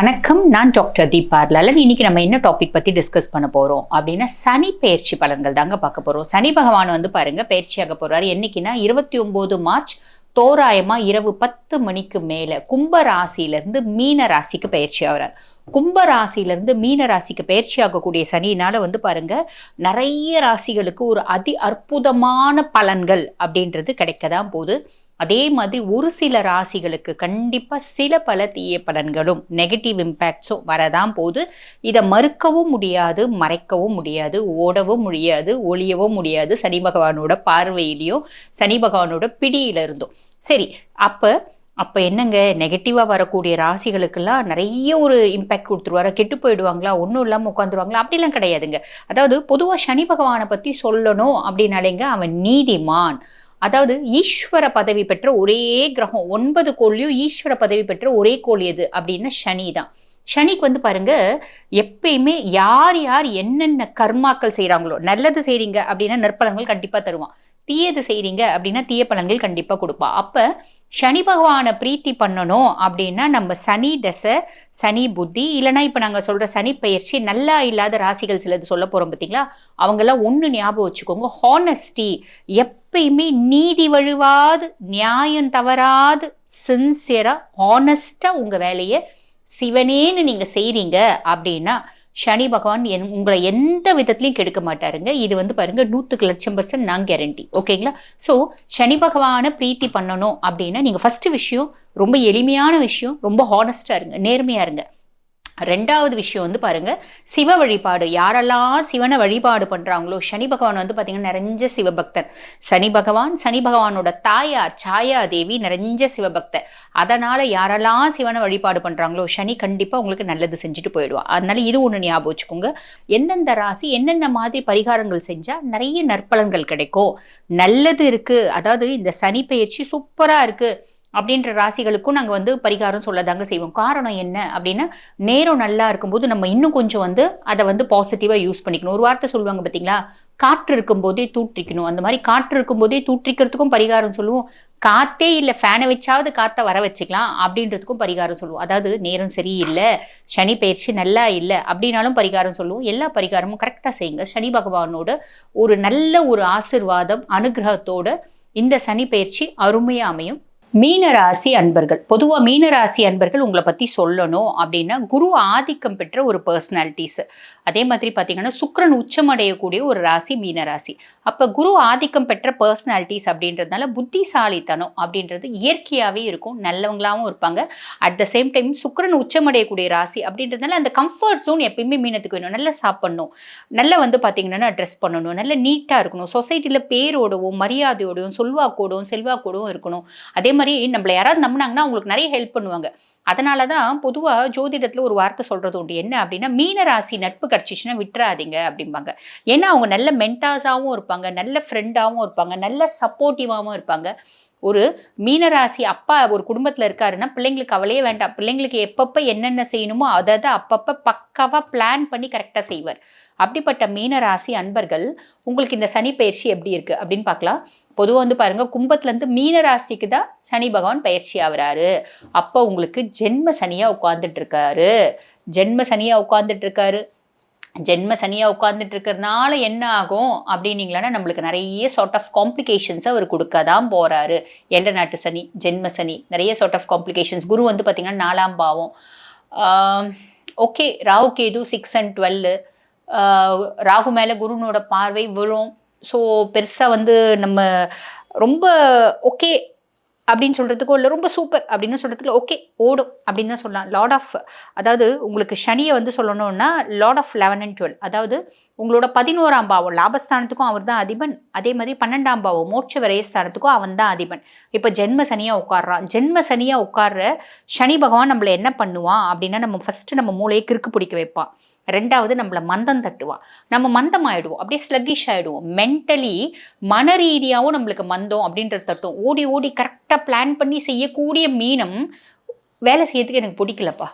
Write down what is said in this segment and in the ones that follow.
வணக்கம் நான் டாக்டர் தீபா லலன். இன்னைக்கு நம்ம என்ன டாபிக் பத்தி டிஸ்கஸ் பண்ண போறோம் அப்படின்னா சனி பயிற்சி பலன்கள் தாங்க பார்க்க போறோம். சனி பகவான் வந்து பாருங்க பயிற்சியாக போறாரு. என்னைக்குன்னா இருபத்தி ஒன்பது மார்ச் தோராயமா இரவு பத்து மணிக்கு மேல கும்ப ராசியிலிருந்து மீன ராசிக்கு பயிற்சி ஆகிறார். கும்ப ராசியிலிருந்து மீன ராசிக்கு பயிற்சி ஆகக்கூடிய சனியினால் வந்து பாருங்க நிறைய ராசிகளுக்கு ஒரு அதி அற்புதமான பலன்கள் அப்படின்றது கிடைக்க தான் போகுது. அதே மாதிரி ஒரு சில ராசிகளுக்கு கண்டிப்பாக சில பல தீய பலன்களும் நெகட்டிவ் இம்பேக்ட்ஸும் வரதான் போது இதை மறுக்கவும் முடியாது மறைக்கவும் முடியாது ஓடவும் முடியாது ஒளியவும் முடியாது சனி பகவானோட பார்வையிலையும் சனி பகவானோட பிடியில இருந்தும் சரி அப்போ அப்போ என்னங்க? நெகட்டிவாக வரக்கூடிய ராசிகளுக்கெல்லாம் நிறைய ஒரு இம்பேக்ட் கொடுத்துருவாரா? கெட்டு போயிடுவாங்களா? ஒன்றும் இல்லாமல் உட்காந்துருவாங்களா அப்படிலாம் கிடையாதுங்க. அதாவது பொதுவாக சனி பகவானை பற்றி சொல்லணும் அப்படின்னாலேங்க அவன் நீதிமான். அதாவது ஈஸ்வர பதவி பெற்ற ஒரே கிரகம் ஒன்பது கோள்லையும் ஈஸ்வர பதவி பெற்ற ஒரே கோள் எது? அப்படின்னா சனி தான். சனிக்கு வந்து பாருங்க எப்பயுமே யார் யார் என்னென்ன கர்மாக்கள் செய்கிறாங்களோ நல்லது செய்றீங்க அப்படின்னா நற்பலங்கள் கண்டிப்பாக தருவான். தீயது செய்கிறீங்க அப்படின்னா தீய பலன்கள் கண்டிப்பாக கொடுப்பா. அப்போ சனி பகவானை பிரீத்தி பண்ணணும் அப்படின்னா நம்ம சனி தசை சனி புத்தி இல்லைன்னா இப்போ நாங்கள் சொல்கிற சனி பயிற்சி நல்லா இல்லாத ராசிகள் சிலது சொல்ல போகிறோம் பார்த்தீங்களா அவங்கெல்லாம் ஒன்று ஞாபகம் வச்சுக்கோங்க. ஹானஸ்டி எப்பயுமே நீதி வழுவாது நியாயம் தவறாது சின்சியராக ஹானஸ்டாக உங்கள் வேலையை சிவனேன்னு நீங்கள் செய்கிறீங்க அப்படின்னா சனி பகவான் என் உங்களை எந்த விதத்துலையும் கெடுக்க மாட்டாருங்க. இது வந்து பாருங்க நூற்றுக்கு லட்சம் பர்சன்ட் நான் கேரண்டி ஓகேங்களா? ஸோ சனி பகவானை பிரீத்தி பண்ணணும் அப்படின்னா நீங்கள் ஃபஸ்ட்டு விஷயம் ரொம்ப எளிமையான விஷயம் ரொம்ப ஹானஸ்டாக இருங்க நேர்மையாக இருங்க. ரெண்டாவது விஷயம் வந்து பாருங்கள் சிவ வழிபாடு. யாரெல்லாம் சிவனை வழிபாடு பண்ணுறாங்களோ சனி பகவான் வந்து பார்த்திங்கன்னா நிறைஞ்ச சிவபக்தன் சனி பகவான் சனி பகவானோட தாயார் சாயா தேவி நிறைஞ்ச சிவபக்தர். அதனால் யாரெல்லாம் சிவனை வழிபாடு பண்ணுறாங்களோ சனி கண்டிப்பாக உங்களுக்கு நல்லது செஞ்சுட்டு போயிடுவான் அதனால இது ஒன்று ஞாபகம் வச்சுக்கோங்க. எந்தெந்த ராசி என்னென்ன மாதிரி பரிகாரங்கள் செஞ்சால் நிறைய நற்பலன்கள் கிடைக்கும். நல்லது இருக்குது அதாவது இந்த சனி பயிற்சி சூப்பராக இருக்குது அப்படின்ற ராசிகளுக்கும் நாங்கள் வந்து பரிகாரம் சொல்லதாங்க செய்வோம். காரணம் என்ன அப்படின்னா நேரம் நல்லா இருக்கும்போது நம்ம இன்னும் கொஞ்சம் வந்து அதை வந்து பாசிட்டிவாக யூஸ் பண்ணிக்கணும். ஒரு வார்த்தை சொல்லுவாங்க பார்த்தீங்களா காற்று இருக்கும்போதே தூற்றிக்கணும். அந்த மாதிரி காற்று இருக்கும்போதே தூற்றிக்கிறதுக்கும் பரிகாரம் சொல்லுவோம். காத்தே இல்லை ஃபேனை வச்சாவது காற்றை வர வச்சுக்கலாம் அப்படின்றதுக்கும் பரிகாரம் சொல்லுவோம். அதாவது நேரம் சரியில்லை சனி பயிற்சி நல்லா இல்லை அப்படின்னாலும் பரிகாரம் சொல்லுவோம். எல்லா பரிகாரமும் கரெக்டாக செய்யுங்க. சனி பகவானோட ஒரு நல்ல ஒரு ஆசிர்வாதம் அனுகிரகத்தோட இந்த சனி பயிற்சி அருமையாக அமையும். மீனராசி அன்பர்கள். பொதுவாக மீனராசி அன்பர்கள் உங்களை பற்றி சொல்லணும் அப்படின்னா குரு ஆதிக்கம் பெற்ற ஒரு பர்சனாலிட்டிஸ் அதே மாதிரி பார்த்தீங்கன்னா சுக்கரன் உச்சமடையக்கூடிய ஒரு ராசி மீனராசி அப்போ குரு ஆதிக்கம் பெற்ற பர்சனாலிட்டிஸ் அப்படின்றதுனால புத்திசாலித்தனம் அப்படின்றது இயற்கையாகவே இருக்கும். நல்லவங்களாகவும் இருப்பாங்க. அட் த சேம் டைம் சுக்கரன் உச்சமடையக்கூடிய ராசி அப்படின்றதுனால அந்த கம்ஃபர்ட் ஜோன் எப்பயுமே மீனத்துக்கு வேணும். நல்லா சாப்பிடணும். நல்லா வந்து பார்த்தீங்கன்னா ட்ரெஸ் பண்ணணும். நல்ல நீட்டாக இருக்கணும். சொசைட்டியில் பேரோடவும் மரியாதையோடவும் சொல்வாக்கோடவும் செல்வாக்கோடவும் இருக்கணும். அதே மாதிரி நம்மளை யாராவது நம்பினாங்கன்னா அவங்களுக்கு நிறைய ஹெல்ப் பண்ணுவாங்க. அதனால தான் பொதுவாக ஜோதிடத்தில் ஒரு வார்த்தை சொல்கிறது உண்டு. என்ன அப்படின்னா மீனராசி நட்பு கிடச்சிச்சுன்னா விட்டுறாதீங்க அப்படிம்பாங்க. ஏன்னா அவங்க நல்ல மென்டாஸாகவும் இருப்பாங்க நல்ல ஃப்ரெண்டாகவும் இருப்பாங்க நல்ல சப்போர்ட்டிவாகவும் இருப்பாங்க. ஒரு மீனராசி அப்பா ஒரு குடும்பத்தில் இருக்காருன்னா பிள்ளைங்களுக்கு அவளையே வேண்டாம். பிள்ளைங்களுக்கு எப்பப்போ என்னென்ன செய்யணுமோ அதை அதை அப்பப்போ பக்காவாக பிளான் பண்ணி கரெக்டாக செய்வார். அப்படிப்பட்ட மீனராசி அன்பர்கள் உங்களுக்கு இந்த சனி பயிற்சி எப்படி இருக்குது அப்படின்னு பார்க்கலாம். பொதுவாக வந்து பாருங்கள் கும்பத்துலேருந்து மீனராசிக்கு தான் சனி பகவான் பயிற்சி ஆகிறாரு. அப்போ உங்களுக்கு ஜென்ம சனியாக உட்காந்துட்டு இருக்காரு. ஜென்ம சனியாக உட்காந்துட்டு இருக்காரு. ஜென்ம சனியாக உட்காந்துட்டு இருக்கிறதுனால என்ன ஆகும் அப்படின்னீங்களா நம்மளுக்கு நிறைய சார்ட் ஆஃப் காம்ப்ளிகேஷன்ஸை அவர் கொடுக்க தான் போகிறாரு எல்ல நாட்டு சனி ஜென்ம சனி நிறைய சார்ட் ஆஃப் காம்ப்ளிகேஷன்ஸ் குரு வந்து பார்த்திங்கன்னா நாலாம் பாவம். Okay Rahu Ketu six and twelve Rahu மேலே குருனோட பார்வை விழும் ஸோ பெருசாக வந்து நம்ம ரொம்ப ஓகே அப்படின்னு சொல்கிறதுக்கோ இல்லை ரொம்ப சூப்பர் அப்படின்னு சொல்கிறதுக்கு ஓகே ஓடும் அப்படின்னு தான் சொல்லலாம். லார்ட் ஆஃப் அதாவது உங்களுக்கு சனியை வந்து சொல்லணும்னா lord of eleven and twelve அதாவது உங்களோட பதினோராம் பாவம் லாபஸ்தானத்துக்கும் அவர் தான் அதிபன். அதே மாதிரி பன்னெண்டாம் பாவம் மோட்ச விரயஸ்தானத்துக்கும் அவன் தான் அதிபன். இப்போ ஜென்ம சனியாக உட்காடுறான் ஜென்ம சனியாக உட்கார்ற சனி பகவான் நம்மளை என்ன பண்ணுவான் அப்படின்னா நம்ம ஃபஸ்ட்டு நம்ம மூளையை கிறுக்கு பிடிக்க வைப்பான். ரெண்டாவது நம்மளை மந்தம் தட்டுவான். நம்ம மந்தம் ஆகிடுவோம் அப்படியே ஸ்லக்கிஷ் ஆகிடுவோம் மென்டலி மன ரீதியாகவும் நம்மளுக்கு மந்தம் அப்படின்றது தட்டும். ஓடி ஓடி கரெக்டாக பிளான் பண்ணி செய்யக்கூடிய மீனம் வேலை செய்யறதுக்கு எனக்கு பிடிக்கலப்பா.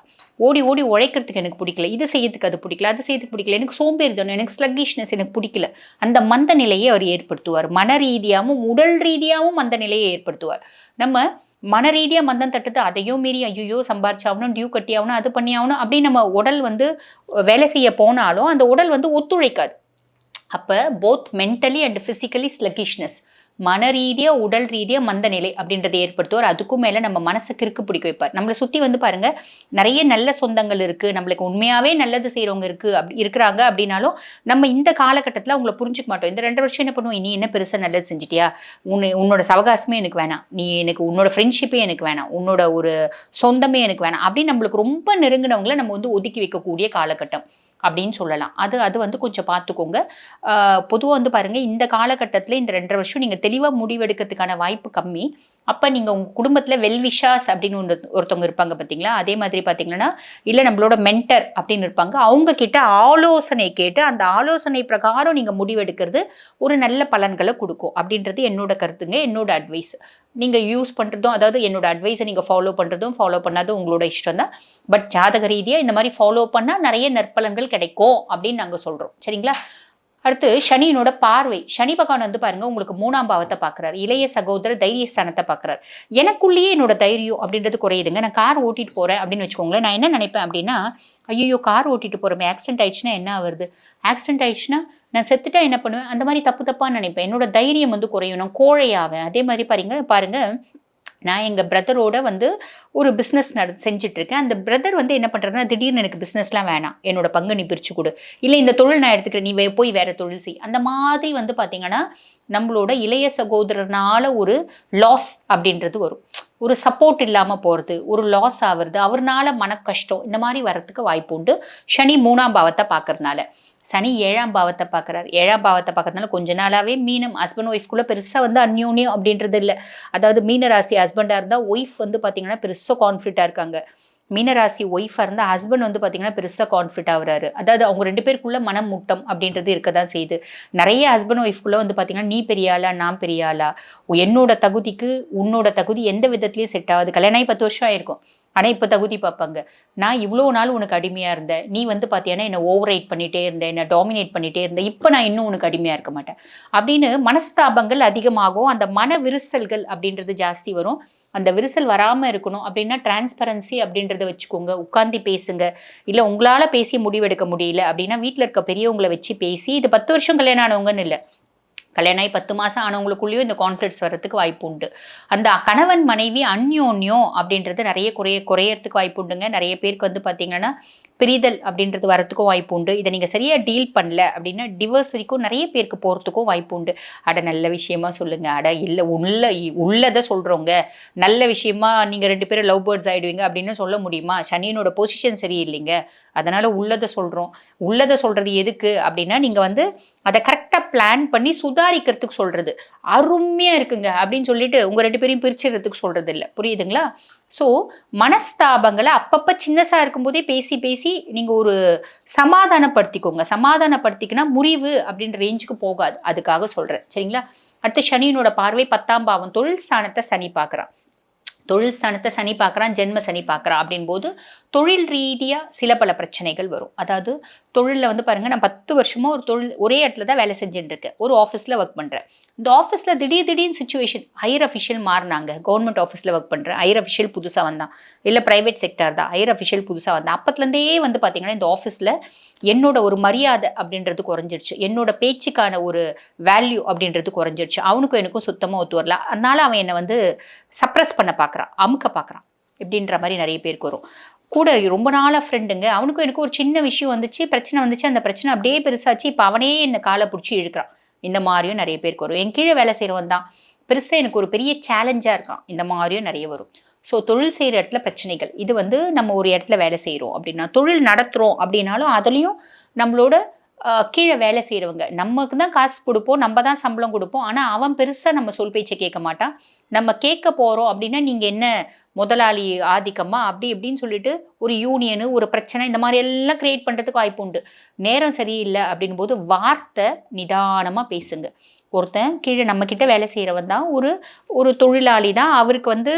ஓடி ஓடி உழைக்கிறதுக்கு எனக்கு பிடிக்கல. இது செய்யறதுக்கு அது பிடிக்கல அது செய்யறதுக்கு பிடிக்கல. எனக்கு சோம்பேறிதனம் எனக்கு ஸ்லக்கிஷ்னஸ் எனக்கு பிடிக்கல. அந்த மந்த நிலையை அவர் ஏற்படுத்துவார். மன ரீதியாகவும் உடல் ரீதியாகவும் அந்த நிலையை ஏற்படுத்துவார். நம்ம மன ரீதியாக மந்தம் தட்டுது அதையும் மீறி ஐயோ சம்பாரிச்சாகணும் டியூ கட்டி ஆகணும் அது பண்ணி ஆகணும் அப்படின்னு நம்ம உடல் வந்து வேலை செய்ய போனாலும் அந்த உடல் வந்து ஒத்துழைக்காது. அப்போ both mentally and physically sluggishness மன ரீதியாக உடல் ரீதியாக மந்த நிலை அப்படின்றத ஏற்படுத்துவார். அதுக்கும் மேலே நம்ம மனசை கிறுக்கு பிடிக்க வைப்பார். நம்மளை சுற்றி வந்து பாருங்கள் நிறைய நல்ல சொந்தங்கள் இருக்குது நம்மளுக்கு உண்மையாகவே நல்லது செய்கிறவங்க இருக்குது அப்படி இருக்கிறாங்க அப்படின்னாலும் நம்ம இந்த காலகட்டத்தில் அவங்கள புரிஞ்சுக்க மாட்டோம். இந்த ரெண்டு வருஷம் என்ன பண்ணுவோம்? நீ என்ன பெருசாக நல்லது செஞ்சிட்டியா? உன்னை உன்னோட சவகாசமே எனக்கு வேணாம். நீ எனக்கு உன்னோட ஃப்ரெண்ட்ஷிப்பே எனக்கு வேணாம். உன்னோட ஒரு சொந்தமே எனக்கு வேணாம். அப்படின்னு நம்மளுக்கு ரொம்ப நெருங்கினவங்கள நம்ம வந்து ஒதுக்கி வைக்கக்கூடிய காலகட்டம். அப்படின்னு சொல்லலாம். அது அது வந்து கொஞ்சம் பார்த்துக்கோங்க. பொதுவாக வந்து பாருங்கள் இந்த காலகட்டத்தில் இந்த ரெண்டரை வருஷம் நீங்கள் தெளிவாக முடிவெடுக்கிறதுக்கான வாய்ப்பு கம்மி. அப்போ நீங்கள் உங்கள் குடும்பத்தில் வெல்விஷாஸ் அப்படின்னு ஒன்று ஒருத்தவங்க இருப்பாங்க பார்த்தீங்களா? அதே மாதிரி பார்த்தீங்கன்னா இல்லை நம்மளோட மென்டர் அப்படின்னு இருப்பாங்க. அவங்க கிட்ட ஆலோசனை கேட்டு அந்த ஆலோசனை பிரகாரம் நீங்கள் முடிவெடுக்கிறது ஒரு நல்ல பலன்களை கொடுக்கும். அப்படின்றது என்னோட கருத்துங்க என்னோட அட்வைஸ் நீங்கள் யூஸ் பண்ணுறதும் அதாவது என்னோட அட்வைஸை நீங்கள் ஃபாலோ பண்ணுறதும் ஃபாலோ பண்ணாதும் உங்களோட இஷ்டம் தான். பட் ஜாதக ரீதியாக இந்த மாதிரி ஃபாலோ பண்ணால் நிறைய நற்பலன்கள் கிடைக்கும் அப்படின்னு நாங்கள் சொல்கிறோம் சரிங்களா? அடுத்து சனியினோட பார்வை. சனி பகவான் வந்து பாருங்க உங்களுக்கு மூணாம் பாவத்தை பார்க்குறாரு. இளைய சகோதர தைரியஸ்தானத்தை பார்க்குறாரு. எனக்குள்ளேயே என்னோட தைரியம் அப்படின்றது குறையுதுங்க. நான் கார் ஓட்டிட்டு போகிறேன் அப்படின்னு வச்சுக்கோங்களேன். நான் என்ன நினைப்பேன் அப்படின்னா ஐயோ கார் ஓட்டிட்டு போகிறோமே ஆக்சிடென்ட் ஆயிடுச்சுன்னா என்ன வருது ஆக்சிடென்ட் ஆயிடுச்சுன்னா நான் செத்துட்டா என்ன பண்ணுவேன்? அந்த மாதிரி தப்பு தப்பான்னு நினைப்பேன். என்னோட தைரியம் வந்து குறையும். நான் கோழையாவேன். அதே மாதிரி பாருங்க பாருங்கள் நான் எங்கள் பிரதரோட வந்து ஒரு பிஸ்னஸ் நட செஞ்சிட்ருக்கேன் அந்த பிரதர் வந்து என்ன பண்ணுறாருன்னா திடீர்னு எனக்கு பிஸ்னஸ்லாம் வேணாம். என்னோட பங்கு நீ பிரித்து கொடு. இல்லை இந்த தொழில் நான் எடுத்துக்கிறேன். நீ வே போய் வேறு தொழில் செய். அந்த மாதிரி வந்து பார்த்திங்கன்னா நம்மளோட இளைய சகோதரனால் ஒரு லாஸ் அப்படின்றது வரும். ஒரு சப்போர்ட் இல்லாமல் போகிறது ஒரு லாஸ் ஆகுறது அவர்னால மன கஷ்டம் இந்த மாதிரி வரத்துக்கு வாய்ப்பு உண்டு. சனி மூணாம் பாவத்தை பார்க்கறதுனால சனி ஏழாம் பாவத்தை பார்க்குறாரு. ஏழாம் பாவத்தை பார்க்கறதுனால கொஞ்ச நாளாகவே மீனம் ஹஸ்பண்ட் ஒய்ஃப்குள்ளே பெருசாக வந்து அந்யோன்யம் அப்படின்றது இல்லை. அதாவது மீன ராசி ஹஸ்பண்டாக இருந்தால் ஒய்ஃப் வந்து பார்த்திங்கன்னா பெருசாக கான்ஃபிடண்ட்டாக இருக்காங்க. மீனராசி ஒய்ஃபாக இருந்தால் ஹஸ்பண்ட் வந்து பார்த்திங்கன்னா பெருசாக கான்ஃபிட் ஆகுறாரு. அதாவது அவங்க ரெண்டு பேருக்குள்ள மனம் முட்டம் அப்படின்றது இருக்க தான் செய்யுது. நிறைய ஹஸ்பண்ட் ஒய்ஃப்குள்ளே வந்து பார்த்திங்கன்னா நீ பெரியாளா நான் பெரியாளா என்னோட தகுதிக்கு உன்னோட தகுதி எந்த விதத்துலேயும் செட் ஆகுது. கல்யாணம் ஆகி பத்து வருஷம் ஆயிருக்கும். ஆனால் இப்போ தகுதி பார்ப்பாங்க நான் இவ்வளோ நாள் உனக்கு அடிமையாக இருந்தேன் நீ வந்து பார்த்தீங்கன்னா என்னை ஓவர் ரைட் பண்ணிகிட்டே இருந்தேன் என்னை டாமினேட் பண்ணிகிட்டே இருந்தேன் இப்போ நான் இன்னும் உனக்கு அடிமையாக இருக்க மாட்டேன். அப்படின்னு மனஸ்தாபங்கள் அதிகமாகும். அந்த மன விரிசல்கள் அப்படின்றது ஜாஸ்தி வரும். அந்த விரிசல் வராமல் இருக்கணும் அப்படின்னா டிரான்ஸ்பரன்சி அப்படின்றத வச்சுக்கோங்க. உட்காந்து பேசுங்க. இல்லை உங்களால் பேசி முடிவெடுக்க முடியல அப்படின்னா வீட்டில் இருக்க பெரியவங்களை வச்சு பேசி இது பத்து வருஷம் கல்யாணம் ஆனவங்கன்னு இல்லை. கல்யாணம் ஆகி பத்து மாதம் ஆனவங்களுக்குள்ளேயும் இந்த கான்ஃப்ளிக்ஸ் வர்றதுக்கு வாய்ப்பு உண்டு. அந்த கணவன் மனைவி அந்யோன்யோ அப்படின்றது நிறைய குறைய குறையறதுக்கு வாய்ப்பு உண்டுங்க. நிறைய பேருக்கு வந்து பார்த்திங்கன்னா பிரிதல் அப்படின்றது வரத்துக்கும் வாய்ப்பு உண்டு. இதை நீங்கள் சரியாக டீல் பண்ணல அப்படின்னா டிவர்ஸ் வரைக்கும் நிறைய பேருக்கு போகிறதுக்கும் வாய்ப்பு உண்டு. அட நல்ல விஷயமா சொல்லுங்கள் அட இல்லை உள்ள உள்ளதை சொல்கிறோங்க நல்ல விஷயமா நீங்கள் ரெண்டு பேரும் லவ் பேர்ட்ஸ் ஆகிடுவீங்க அப்படின்னு சொல்ல முடியுமா? சனியனோட பொசிஷன் சரியில்லைங்க. அதனால் உள்ளதை சொல்கிறோம் உள்ளதை சொல்கிறது எதுக்கு அப்படின்னா நீங்கள் வந்து அதை கரெக்டாக பிளான் பண்ணி சுதாரிக்கிறதுக்கு சொல்கிறது அருமையாக இருக்குங்க அப்படின்னு சொல்லிட்டு உங்கள் ரெண்டு பேரையும் பிரிச்சுறதுக்கு சொல்கிறது இல்லை புரியுதுங்களா? ஸோ மனஸ்தாபங்களை அப்பப்போ சின்னசாக இருக்கும்போதே பேசி பேசி நீங்கள் ஒரு சமாதானப்படுத்திக்கோங்க. சமாதானப்படுத்திக்கினா முறிவு அப்படின்ற ரேஞ்சுக்கு போகாது. அதுக்காக சொல்கிறேன் சரிங்களா? அடுத்து சனியினோட பார்வை பத்தாம் பாவம் தொழில் ஸ்தானத்தை சனி பார்க்குறான். தொழில் ஸ்தானத்தை சனி பார்க்குறான் ஜென்ம சனி பார்க்குறான் அப்படின் போது தொழில் ரீதியாக சில பல பிரச்சனைகள் வரும். அதாவது தொழிலில் வந்து பாருங்கள் நான் பத்து வருஷமாக ஒரு தொழில் ஒரே இடத்துல தான் வேலை செஞ்சுட்டு இருக்கேன். ஒரு ஆஃபீஸில் ஒர்க் பண்ணுறேன் இந்த ஆஃபீஸில் திடீர் திடீர்னு சுச்சுவேஷன் ஹையர் அஃபிஷியல் மாறினாங்க. கவர்மெண்ட் ஆஃபீஸில் ஒர்க் பண்ணுறேன் ஹையர் அஃபிஷியல் புதுசாக வந்தான். இல்லை ப்ரைவேட் செக்டர் தான் ஹையர் அஃபிஷியல் புதுசாக வந்தான். அப்பத்துலேருந்தே வந்து பார்த்திங்கன்னா இந்த ஆஃபீஸில் என்னோட ஒரு மரியாதை அப்படின்றது குறைஞ்சிருச்சு. என்னோட பேச்சுக்கான ஒரு வேல்யூ அப்படின்றது குறைஞ்சிருச்சு. அவனுக்கும் எனக்கும் சுத்தமாக ஒத்து வரல. அதனால அவன் என்னை வந்து சப்ரஸ் பண்ண பார்க்குறான். பார்க்குறான் அமுக்க பார்க்குறான் இப்படின்ற மாதிரி நிறைய பேருக்கு வரும். கூட ரொம்ப நாளாக ஃப்ரெண்டுங்க அவனுக்கும் எனக்கு ஒரு சின்ன விஷயம் வந்துச்சு பிரச்சனை வந்துச்சு. அந்த பிரச்சனை அப்படியே பெருசாச்சு. இப்போ அவனே என்னை காலை பிடிச்சி இழுக்கிறான். இந்த மாதிரியும் நிறைய பேருக்கு வரும். என் கீழே வேலை செய்கிறவன் தான். பெருசாக எனக்கு ஒரு பெரிய சேலஞ்சாக இருக்கான். இந்த மாதிரியும் நிறைய வரும். ஸோ தொழில் செய்கிற இடத்துல பிரச்சனைகள். இது வந்து நம்ம ஒரு இடத்துல வேலை செய்கிறோம் அப்படின்னா தொழில் நடத்துகிறோம் அப்படின்னாலும் அதுலேயும் நம்மளோட கீழே வேலை செய்கிறவங்க நமக்கு தான் காசு கொடுப்போம் நம்ம தான் சம்பளம் கொடுப்போம். ஆனால் அவன் பெருசாக நம்ம சொல் பேச்சை கேட்க மாட்டான். நம்ம கேட்க போகிறோம் அப்படின்னா நீங்கள் என்ன முதலாளி ஆதிக்கமா அப்படி இப்படின்னு சொல்லிட்டு ஒரு யூனியனு ஒரு பிரச்சனை இந்த மாதிரி எல்லாம் கிரியேட் பண்ணுறதுக்கு வாய்ப்பு உண்டு. நேரம் சரியில்லை அப்படின் போது வார்த்தை நிதானமாக பேசுங்க. ஒருத்தன் கீழே நம்மக்கிட்ட வேலை செய்கிறவன் தான் ஒரு ஒரு தொழிலாளி தான் அவருக்கு வந்து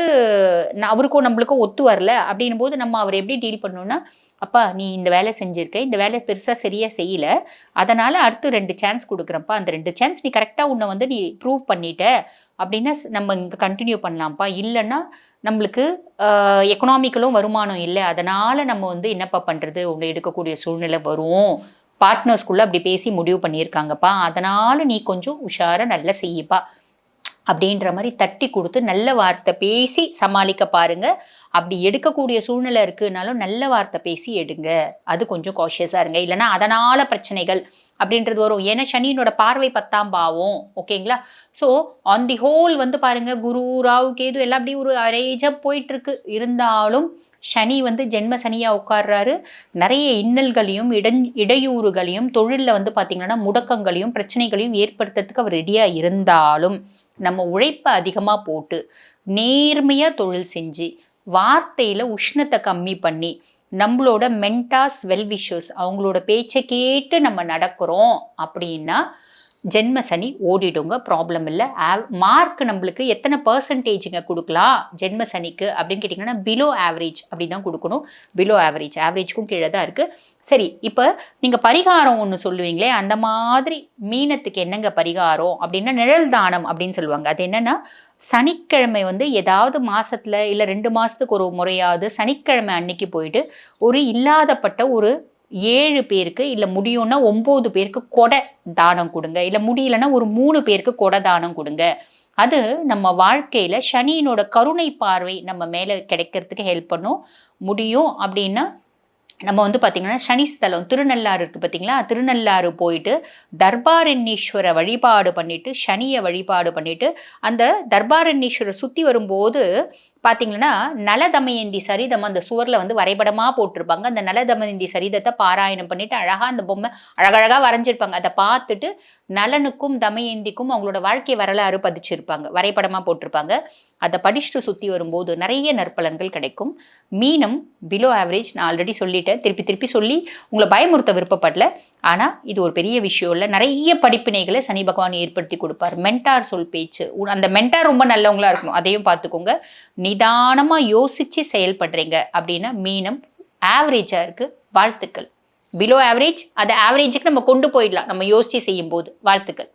அவருக்கும் நம்மளுக்கும் ஒத்து வரல அப்படின்னும் போது நம்ம அவர் எப்படி டீல் பண்ணணும்னா அப்பா நீ இந்த வேலை செஞ்சுருக்க இந்த வேலை பெருசாக சரியாக செய்யலை அதனால் அடுத்து ரெண்டு சான்ஸ் கொடுக்குறப்பா அந்த ரெண்டு சான்ஸ் நீ கரெக்டாக உன்னை வந்து நீ ப்ரூவ் பண்ணிட்ட அப்படின்னா நம்ம இங்கே கண்டினியூ பண்ணலாம்ப்பா. இல்லைன்னா நம்மளுக்கு எக்கனாமிக்கலும் வருமானம் இல்லை. அதனால் நம்ம வந்து என்னப்பா பண்ணுறது உங்களை எடுக்கக்கூடிய சூழ்நிலை வரும். பார்ட்னர்ஸ்குள்ளே அப்படி பேசி முடிவு பண்ணியிருக்காங்கப்பா. அதனால் நீ கொஞ்சம் உஷாராக நல்லா செய்யப்பா. அப்படின்ற மாதிரி தட்டி கொடுத்து நல்ல வார்த்தை பேசி சமாளிக்க பாருங்கள் அப்படி எடுக்கக்கூடிய சூழ்நிலை இருக்குனாலும் நல்ல வார்த்தை பேசி எடுங்க. அது கொஞ்சம் காஷியஸாக இருங்க. இல்லைன்னா அதனால் பிரச்சனைகள் அப்படின்றது வரும். ஏன்னா சனியினோட பார்வை பத்தாம் பாவம். ஓகேங்களா ஸோ ஆன் தி ஹோல் வந்து பாருங்க குரு ராவு கேது எல்லாம் அப்படி ஒரு அரேஜாக போயிட்டு இருக்கு இருந்தாலும் சனி வந்து ஜென்ம சனியாக உட்கார்றாரு. நிறைய இன்னல்களையும் இடன் இடையூறுகளையும் தொழிலில் வந்து பார்த்தீங்கன்னா முடக்கங்களையும் பிரச்சனைகளையும் ஏற்படுத்துறதுக்கு அவர் ரெடியாக இருந்தாலும் நம்ம உழைப்பை அதிகமாக போட்டு நேர்மையாக தொழில் செஞ்சு வார்த்தையில் உஷ்ணத்தை கம்மி பண்ணி நம்மளோட மென்டாஸ் வெல்விஷர்ஸ் அவங்களோட பேச்சை கேட்டு நம்ம நடக்கிறோம் அப்படின்னா ஜென்ம சனி ஓடிடுங்க ப்ராப்ளம் இல்லை. மார்க் நம்மளுக்கு எத்தனை பர்சன்டேஜுங்க கொடுக்கலாம் ஜென்ம சனிக்கு அப்படின்னு கேட்டிங்கன்னா பிலோ ஆவரேஜ் அப்படி தான் கொடுக்கணும். பிலோ ஆவரேஜ் ஆவரேஜ்க்கும் கீழே தான் இருக்குது சரி இப்போ நீங்கள் பரிகாரம் ஒன்று சொல்லுவீங்களே அந்த மாதிரி மீனத்துக்கு என்னங்க பரிகாரம் அப்படின்னா நிழல் தானம் அப்படின்னு சொல்லுவாங்க. அது என்னன்னா சனிக்கிழமை வந்து ஏதாவது மாசத்துல இல்லை ரெண்டு மாசத்துக்கு ஒரு முறையாவது சனிக்கிழமை அன்னைக்கு போயிட்டு ஒரு இல்லாதப்பட்ட ஒரு ஏழு பேருக்கு இல்லை முடியும்னா ஒம்பது பேருக்கு கொடை தானம் கொடுங்க. இல்லை முடியலன்னா ஒரு மூணு பேருக்கு கொடை தானம் கொடுங்க. அது நம்ம வாழ்க்கையில சனியினோட கருணை பார்வை நம்ம மேலே கிடைக்கிறதுக்கு ஹெல்ப் பண்ணும். முடியும் அப்படின்னா நம்ம வந்து பார்த்திங்கன்னா சனிஸ்தலம் திருநள்ளாறு இருக்குது பார்த்தீங்களா திருநள்ளாறு போயிட்டு தர்பாரண்யேஸ்வர வழிபாடு பண்ணிவிட்டு சனியை வழிபாடு பண்ணிவிட்டு அந்த தர்பாரண்யேஸ்வரர் சுற்றி வரும்போது பார்த்தீங்கன்னா நலதமயந்தி சரிதம் அந்த சுவரில் வந்து வரைபடமாக போட்டிருப்பாங்க. அந்த நலதமயந்தி சரிதத்தை பாராயணம் பண்ணிட்டு அழகாக அந்த பொம்மை அழகழகாக வரைஞ்சிருப்பாங்க. அதை பார்த்துட்டு நலனுக்கும் தமயந்திக்கும் அவங்களோட வாழ்க்கை வரலாறு பதிச்சிருப்பாங்க. வரைபடமாக போட்டிருப்பாங்க. அதை படிச்சுட்டு சுற்றி வரும்போது நிறைய நற்பலன்கள் கிடைக்கும். மீனம் பிலோ ஆவரேஜ் நான் ஆல்ரெடி சொல்லிட்டேன். திருப்பி திருப்பி சொல்லி உங்களை பயமுறுத்த விருப்பப்படல. ஆனால் இது ஒரு பெரிய விஷயம் இல்லை. நிறைய படிப்பினைகளை சனி பகவான் ஏற்படுத்தி கொடுப்பார். மென்டார் சொல் பேச்சு. அந்த மென்டார் ரொம்ப நல்லவங்களா இருக்கணும். அதையும் பார்த்துக்கோங்க. நிதானமாக யோசித்து செயல்படுறீங்க அப்படின்னா மீனம் ஆவரேஜாக இருக்குது வாழ்த்துக்கள். பிலோ ஆவரேஜ் அதை ஆவரேஜுக்கு நம்ம கொண்டு போயிடலாம். நம்ம யோசித்து செய்யும்போது வாழ்த்துக்கள்.